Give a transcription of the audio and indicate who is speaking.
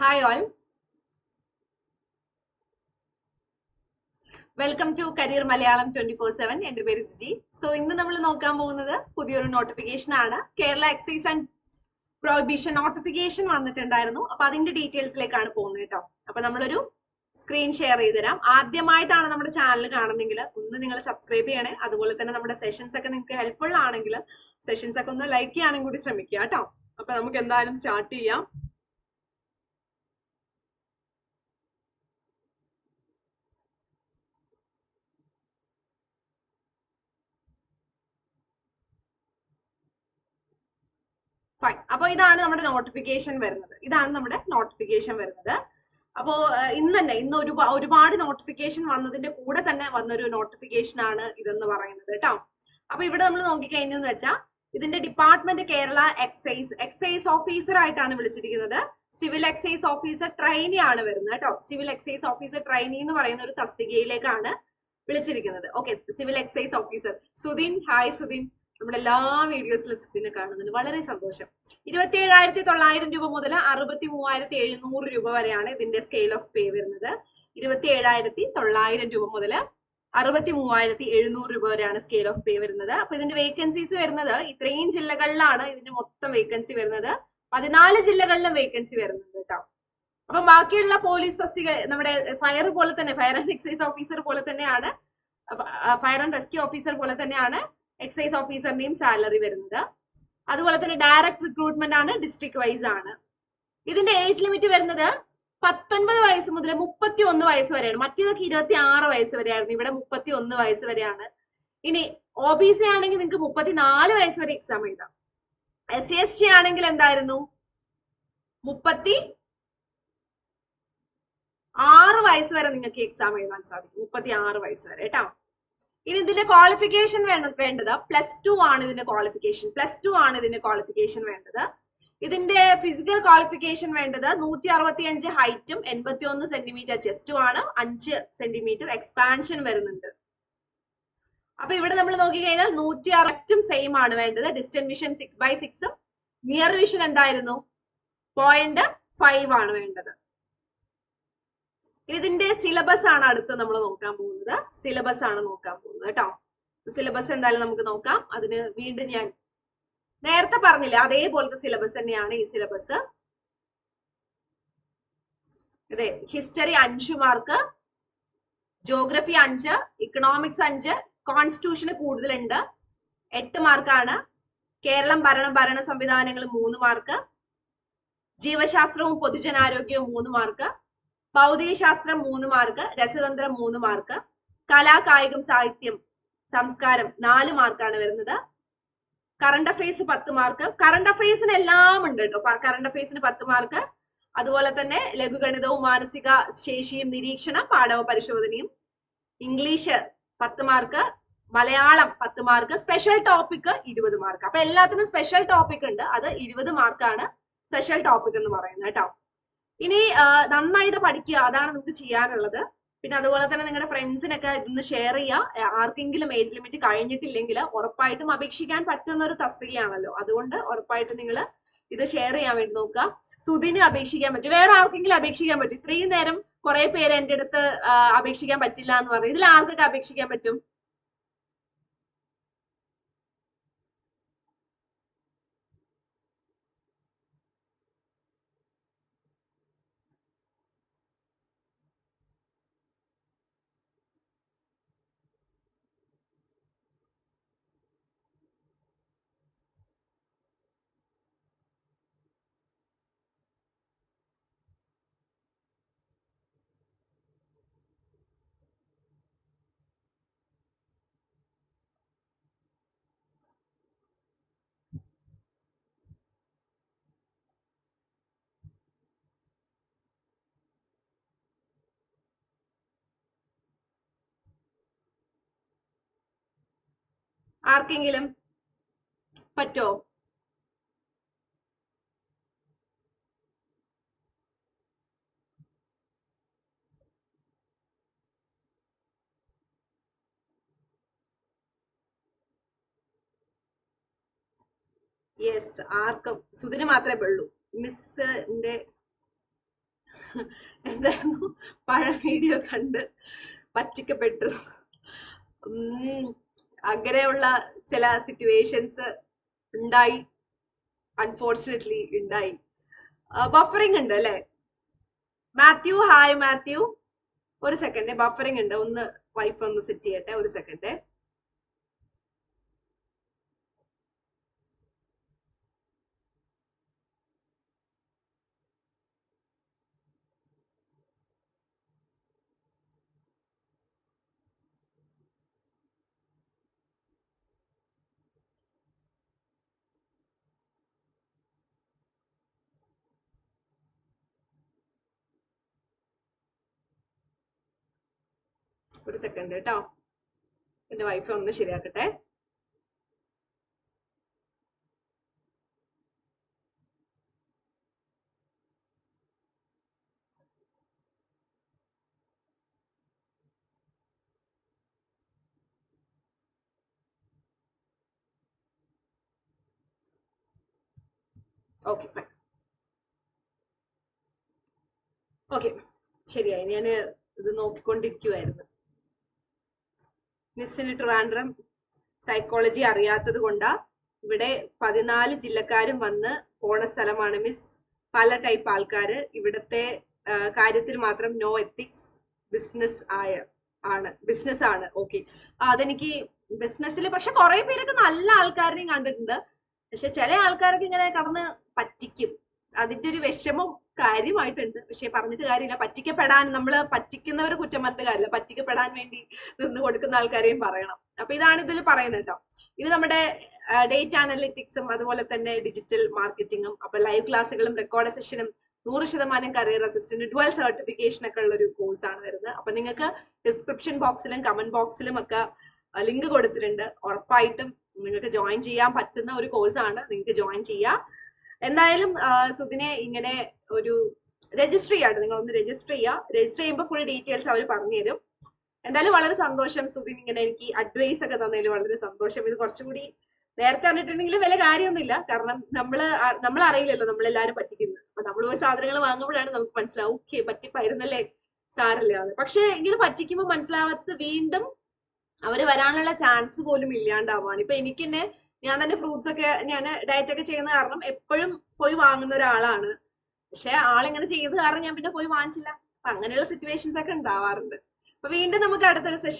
Speaker 1: Hi all welcome to career Malayalam twenty four seven എന്റെ പേര് Jiji so ഇന്ന് നമ്മൾ നോക്കാൻ പോകുന്നത് പുതിയൊരു നോട്ടിഫിക്കേഷൻ ആണ്. Kerala excise and prohibition notification വന്നിട്ടുണ്ടായിരുന്നു. അപ്പൊ അതിന്റെ ഡീറ്റെയിൽസിലേക്കാണ് പോകുന്നത് കേട്ടോ. അപ്പൊ നമ്മളൊരു സ്ക്രീൻ ഷെയർ ചെയ്തുതരാം ആദ്യമായിട്ടാണ് നമ്മുടെ ചാനൽ കാണുന്നെങ്കിൽ ഒന്ന് നിങ്ങൾ സബ്സ്ക്രൈബ് ചെയ്യണേ. അതുപോലെ തന്നെ നമ്മുടെ സെഷൻസ് ഒക്കെ നിങ്ങൾക്ക് ഹെൽപ്ഫുൾ ആണെങ്കിൽ സെഷൻസ് ഒക്കെ ഒന്ന് ലൈക്ക് ചെയ്യാനും കൂടി ശ്രമിക്കുക കേട്ടോ. അപ്പൊ നമുക്ക് എന്തായാലും സ്റ്റാർട്ട് ചെയ്യാം. ഫൈൻ അപ്പൊ ഇതാണ് നമ്മുടെ നോട്ടിഫിക്കേഷൻ വരുന്നത്. ഇതാണ് നമ്മുടെ നോട്ടിഫിക്കേഷൻ വരുന്നത്. അപ്പോ ഇന്ന് തന്നെ ഇന്ന് ഒരു ഒരുപാട് നോട്ടിഫിക്കേഷൻ വന്നതിന്റെ കൂടെ തന്നെ വന്നൊരു നോട്ടിഫിക്കേഷൻ ആണ് ഇതെന്ന് പറയുന്നത് കേട്ടോ. അപ്പൊ ഇവിടെ നമ്മൾ നോക്കിക്കഴിഞ്ഞു എന്ന് വെച്ചാൽ ഇതിന്റെ department Kerala excise excise officer ആയിട്ടാണ് വിളിച്ചിരിക്കുന്നത്. സിവിൽ എക്സൈസ് ഓഫീസർ ട്രെയിനി ആണ് വരുന്നത് കേട്ടോ. സിവിൽ എക്സൈസ് ഓഫീസർ ട്രെയിനി എന്ന് പറയുന്ന ഒരു തസ്തികയിലേക്കാണ് വിളിച്ചിരിക്കുന്നത്. Okay civil excise officer Sudheen hi Sudheen. നമ്മുടെ എല്ലാ വീഡിയോസിലും സുധീനെ കാണുന്നുണ്ട്. വളരെ സന്തോഷം. ഇരുപത്തി ഏഴായിരത്തി തൊള്ളായിരം രൂപ മുതൽ അറുപത്തി മൂവായിരത്തി എഴുന്നൂറ് രൂപ വരെയാണ് ഇതിന്റെ സ്കെയിൽ ഓഫ് പേ വരുന്നത്. ഇരുപത്തി ഏഴായിരത്തി തൊള്ളായിരം രൂപ മുതൽ അറുപത്തി മൂവായിരത്തി എഴുന്നൂറ് രൂപ വരെയാണ് സ്കെയിൽ ഓഫ് പേ വരുന്നത്. അപ്പൊ ഇതിന്റെ വേക്കൻസീസ് വരുന്നത് ഇത്രയും ജില്ലകളിലാണ് ഇതിന്റെ മൊത്തം വേക്കൻസി വരുന്നത്. പതിനാല് ജില്ലകളിലും വേക്കൻസി വരുന്നുണ്ട് കേട്ടോ. അപ്പൊ ബാക്കിയുള്ള പോലീസ് തസ്തിക നമ്മുടെ ഫയർ പോലെ തന്നെ ഫയർ ആൻഡ് എക്സൈസ് ഓഫീസർ പോലെ തന്നെയാണ് ഫയർ ആൻഡ് റെസ്ക്യൂ ഓഫീസർ പോലെ തന്നെയാണ് എക്സൈസ് ഓഫീസറിന്റെയും സാലറി വരുന്നത്. അതുപോലെ തന്നെ ഡയറക്ട് റിക്രൂട്ട്മെന്റ് ആണ് ഡിസ്ട്രിക്ട് വൈസ് ആണ്. ഇതിന്റെ ഏജ് ലിമിറ്റ് വരുന്നത് പത്തൊൻപത് വയസ്സ് മുതൽ മുപ്പത്തി ഒന്ന് വയസ്സ് വരെയാണ്. മറ്റേതൊക്കെ ഇരുപത്തി ആറ് വയസ്സ് വരെയായിരുന്നു. ഇവിടെ മുപ്പത്തി ഒന്ന് വയസ്സ് വരെയാണ്. ഇനി ഒ ബി സി ആണെങ്കിൽ നിങ്ങൾക്ക് മുപ്പത്തിനാല് വയസ്സ് വരെ എക്സാം എഴുതാം. എസ് സി എസ് ടി ആണെങ്കിൽ എന്തായിരുന്നു? മുപ്പത്തി ആറ് വയസ്സ് വരെ നിങ്ങൾക്ക് എക്സാം എഴുതാൻ സാധിക്കും. മുപ്പത്തി ആറ് വയസ്സ് വരെ കേട്ടോ? ഇനി ഇതിന്റെ ക്വാളിഫിക്കേഷൻ വേണ്ടത്. പ്ലസ് ടു ആണ് ഇതിന്റെ ക്വാളിഫിക്കേഷൻ പ്ലസ് ടു ആണ് ഇതിന്റെ ക്വാളിഫിക്കേഷൻ വേണ്ടത്. ഇതിന്റെ ഫിസിക്കൽ ക്വാളിഫിക്കേഷൻ വേണ്ടത് നൂറ്റി അറുപത്തി അഞ്ച് ഹൈറ്റും എൺപത്തി ഒന്ന് സെന്റിമീറ്റർ ചെസ്റ്റും ആണ്. അഞ്ച് സെന്റിമീറ്റർ എക്സ്പാൻഷൻ വരുന്നുണ്ട്. അപ്പൊ ഇവിടെ നമ്മൾ നോക്കിക്കഴിഞ്ഞാൽ നൂറ്റി അറുപറ്റും സെയിം ആണ് വേണ്ടത്. ഡിസ്റ്റന്റ് വിഷൻ സിക്സ് ബൈ സിക്സും നിയർ വിഷൻ എന്തായിരുന്നു? പോയിന്റ് ഫൈവ് ആണ് വേണ്ടത്. ഇതിന്റെ സിലബസ് ആണ് അടുത്ത് നമ്മൾ നോക്കാൻ പോകുന്നത്. സിലബസ് ആണ് നോക്കാൻ പോകുന്നത് കേട്ടോ. സിലബസ് എന്തായാലും നമുക്ക് നോക്കാം. അതിന് വീണ്ടും ഞാൻ നേരത്തെ പറഞ്ഞില്ല അതേപോലത്തെ സിലബസ് തന്നെയാണ് ഈ സിലബസ് അതെ ഹിസ്റ്ററി അഞ്ച് മാർക്ക് ജോഗ്രഫി അഞ്ച് ഇക്കണോമിക്സ് അഞ്ച് കോൺസ്റ്റിറ്റ്യൂഷന് കൂടുതലുണ്ട്. എട്ട് മാർക്കാണ് കേരളം ഭരണ ഭരണ സംവിധാനങ്ങൾ മൂന്ന് മാർക്ക് ജീവശാസ്ത്രവും പൊതുജനാരോഗ്യവും മൂന്ന് മാർക്ക് ഭൗതികശാസ്ത്രം മൂന്ന് മാർക്ക് രസതന്ത്രം മൂന്ന് മാർക്ക് കലാ കായികം സാഹിത്യം സംസ്കാരം നാല് മാർക്കാണ് വരുന്നത്. കറണ്ട് അഫയേഴ്സ് പത്ത് മാർക്ക്. കറണ്ട് അഫയേഴ്സിന് എല്ലാം ഉണ്ട് കേട്ടോ. കറണ്ട് അഫയേഴ്സിന് പത്ത് മാർക്ക്. അതുപോലെ തന്നെ ലഘുഗണിതവും മാനസിക ശേഷിയും നിരീക്ഷണം പാഠവ പരിശോധനയും. ഇംഗ്ലീഷ് പത്ത് മാർക്ക്. മലയാളം പത്ത് മാർക്ക്. സ്പെഷ്യൽ ടോപ്പിക് ഇരുപത് മാർക്ക്. അപ്പൊ എല്ലാത്തിനും സ്പെഷ്യൽ ടോപ്പിക് ഉണ്ട്. അത് ഇരുപത് മാർക്കാണ് സ്പെഷ്യൽ ടോപ്പിക് എന്ന് പറയുന്നത് കേട്ടോ. ഇനി നന്നായിട്ട് പഠിക്കുക. അതാണ് നമുക്ക് ചെയ്യാനുള്ളത്. പിന്നെ അതുപോലെ തന്നെ നിങ്ങളുടെ ഫ്രണ്ട്സിനൊക്കെ ഇതൊന്ന് ഷെയർ ചെയ്യുക. ആർക്കെങ്കിലും ഏജ് ലിമിറ്റ് കഴിഞ്ഞിട്ടില്ലെങ്കിൽ ഉറപ്പായിട്ടും അപേക്ഷിക്കാൻ പറ്റുന്ന ഒരു തസ്തികയാണല്ലോ. അതുകൊണ്ട് ഉറപ്പായിട്ടും നിങ്ങൾ ഇത് ഷെയർ ചെയ്യാൻ വേണ്ടി നോക്കുക. സുധിന് അപേക്ഷിക്കാൻ പറ്റും. വേറെ ആർക്കെങ്കിലും അപേക്ഷിക്കാൻ പറ്റും? ഇത്രയും നേരം കുറെ പേര് എന്റെ അടുത്ത് അപേക്ഷിക്കാൻ പറ്റില്ല എന്ന് പറഞ്ഞു. ഇതിൽ ആർക്കൊക്കെ അപേക്ഷിക്കാൻ പറ്റും? ആർക്കെങ്കിലും പറ്റോ? യെസ് ആർക്കും സുധിന് മാത്രമേ ഉള്ളൂ മിസ്സിന്റെ എന്തായിരുന്നു? പഴം വീഡിയോ കണ്ട് പറ്റിക്കപ്പെട്ടു. അങ്ങനെയുള്ള ചില സിറ്റുവേഷൻസ് ഉണ്ടായി അൺഫോർച്ചുനേറ്റ്ലി ഉണ്ടായി. ബഫറിംഗ് ഉണ്ട് അല്ലെ? Mathew hi Mathew. ഒരു സെക്കൻഡ് ബഫറിംഗ് ഉണ്ട്. ഒന്ന് വൈഫ് ഒന്ന് സെറ്റ് ചെയ്യട്ടെ ഒരു സെക്കൻഡ് ഒരു സെക്കൻഡ് കേട്ടോ എന്റെ വൈഫ് ഒന്ന് ശരിയാക്കട്ടെ. ഓക്കെ ഫൈൻ ഓക്കെ ശരിയായി. ഞാൻ ഇത് നോക്കിക്കൊണ്ടിരിക്കുവായിരുന്നു. മിസ്സിന് ട്രിവാൻഡ്രം സൈക്കോളജി അറിയാത്തത് കൊണ്ടാ ഇവിടെ പതിനാല് ജില്ലക്കാരും വന്ന് പോണ സ്ഥലമാണ് മിസ്. പല ടൈപ്പ് ആൾക്കാര് ഇവിടത്തെ കാര്യത്തിൽ മാത്രം നോ എത്തിക്സ് ബിസിനസ് ആയ ആണ്. ബിസിനസ് ആണ്. ഓക്കെ അതെനിക്ക് ബിസിനസ്സിൽ പക്ഷെ കുറെ പേരൊക്കെ നല്ല ആൾക്കാരെയും കണ്ടിട്ടുണ്ട്. പക്ഷെ ചില ആൾക്കാർക്ക് ഇങ്ങനെ കടന്ന് പറ്റിക്കും. അതിന്റെ ഒരു വിഷമം കാര്യമായിട്ടുണ്ട്. പക്ഷെ പറഞ്ഞിട്ട് കാര്യമില്ല. പറ്റിക്കപ്പെടാൻ നമ്മൾ പറ്റിക്കുന്നവർ കുറ്റം പറഞ്ഞിട്ട് കാര്യമില്ല. പറ്റിക്കപ്പെടാൻ വേണ്ടി നിന്ന് കൊടുക്കുന്ന ആൾക്കാരെയും പറയണം. അപ്പൊ ഇതാണ് ഇതിൽ പറയുന്നത് കേട്ടോ ഇനി നമ്മുടെ ഡേറ്റ അനലിറ്റിക്സും അതുപോലെ തന്നെ ഡിജിറ്റൽ മാർക്കറ്റിങ്ങും അപ്പൊ ലൈവ് ക്ലാസ്സുകളും റെക്കോർഡ് സെഷനും നൂറ് ശതമാനം കരിയർ അസിസ്റ്റന്റ് ഡുവൽ സർട്ടിഫിക്കേഷൻ ഒക്കെ ഉള്ള ഒരു കോഴ്സ് ആണ് വരുന്നത്. അപ്പൊ നിങ്ങൾക്ക് ഡിസ്ക്രിപ്ഷൻ ബോക്സിലും കമന്റ് ബോക്സിലും ഒക്കെ ലിങ്ക് കൊടുത്തിട്ടുണ്ട്. ഉറപ്പായിട്ടും നിങ്ങൾക്ക് ജോയിൻ ചെയ്യാൻ പറ്റുന്ന ഒരു കോഴ്സാണ്. നിങ്ങൾക്ക് ജോയിൻ ചെയ്യാം. എന്തായാലും സുദിനെ ഇങ്ങനെ ഒരു രജിസ്റ്റർ ചെയ്യാട്ടോ. നിങ്ങൾ ഒന്ന് രജിസ്റ്റർ ചെയ്യുക രജിസ്റ്റർ ചെയ്യുമ്പോൾ ഫുൾ ഡീറ്റെയിൽസ് അവർ പറഞ്ഞു തരും എന്തായാലും വളരെ സന്തോഷം സുധിൻ ഇങ്ങനെ എനിക്ക് അഡ്വൈസ് ഒക്കെ തന്നതിൽ വളരെ സന്തോഷം. ഇത് കുറച്ചുകൂടി നേരത്തെ പറഞ്ഞിട്ടുണ്ടെങ്കിൽ വലിയ കാര്യമൊന്നുമില്ല. കാരണം നമ്മൾ നമ്മൾ അറിയില്ലല്ലോ നമ്മളെല്ലാരും പറ്റിക്കുന്നത് അപ്പൊ നമ്മൾ പോയി സാധനങ്ങൾ വാങ്ങുമ്പോഴാണ് നമുക്ക് മനസ്സിലാവും ഓക്കെ പറ്റിപ്പായിരുന്നല്ലേ സാറല്ലേ അത് പക്ഷെ ഇങ്ങനെ പറ്റിക്കുമ്പോൾ മനസ്സിലാവാത്തത് വീണ്ടും അവർ വരാനുള്ള ചാൻസ് പോലും ഇല്ലാണ്ടാവാണ്. ഇപ്പൊ എനിക്ക് തന്നെ ഞാൻ തന്നെ ഫ്രൂട്ട്സ് ഒക്കെ ഞാൻ ഡയറ്റ് ഒക്കെ ചെയ്യുന്ന കാരണം എപ്പോഴും പോയി വാങ്ങുന്ന ഒരാളാണ്. പക്ഷെ ആളിങ്ങനെ ചെയ്ത് കാരണം ഞാൻ പിന്നെ പോയി വാങ്ങിച്ചില്ല. അപ്പൊ അങ്ങനെയുള്ള സിറ്റുവേഷൻസ് ഒക്കെ ഉണ്ടാവാറുണ്ട്. അപ്പൊ വീണ്ടും നമുക്ക് അടുത്തൊരു സെഷൻ